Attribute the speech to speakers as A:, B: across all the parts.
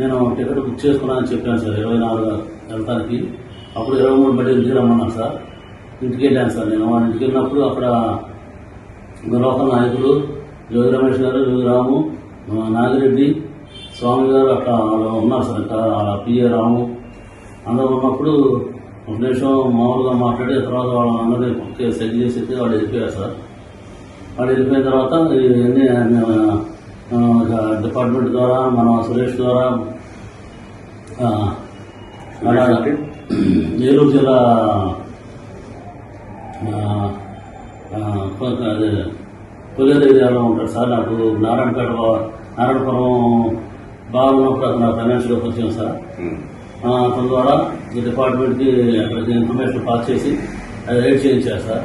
A: నేను ticket book చేసుకున్నానని చెప్పాను sir ఇరవై నాలుగు వెళ్తానికి. అప్పుడు ఇరవై మూడు బట్టి ఇంటికి రమ్మన్నాను సార్. ఇంటికి వెళ్ళాను సార్ నేను. వాళ్ళ ఇంటికి వెళ్ళినప్పుడు అక్కడ ఇంకా లోకల్ నాయకులు జోగి రమేష్ గారు జోగి రాము నాగిరెడ్డి స్వామి గారు అట్లా వాళ్ళు ఉన్నారు సార్. ఇంకా పిఏ రాము అందరూ ఉన్నప్పుడు ఒక నిమిషం మామూలుగా మాట్లాడి తర్వాత వాళ్ళందరినీ ఒకే సెట్ చేసి వాళ్ళు వెళ్ళిపోయారు సార్. వాళ్ళు వెళ్ళిపోయిన తర్వాత ఇవన్నీ డిపార్ట్మెంట్ ద్వారా మన సురేష్ ద్వారా ఏలూరు జిల్లా కొల్లేరు ఏరియాలో ఉంటాడు సార్. నాకు నారాయణపేట నారాయణపురం బాగున్నప్పుడు అతను ఫైనాన్షియల్గా వచ్చాను సార్. అతని ద్వారా ఈ డిపార్ట్మెంట్కి అక్కడికి ఇన్ఫర్మేషన్ పాస్ చేసి అది రైడ్ చేయించారు సార్.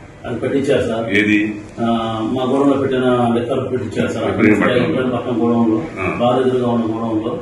A: అది పెట్టించారు సార్
B: ఏది
A: ఆ, మా గోడంలో పెట్టిన లెక్కలు పెట్టించారు సార్
B: పక్కన?
A: గోడంలో. బాధితులుగా ఉన్న గోడంలో.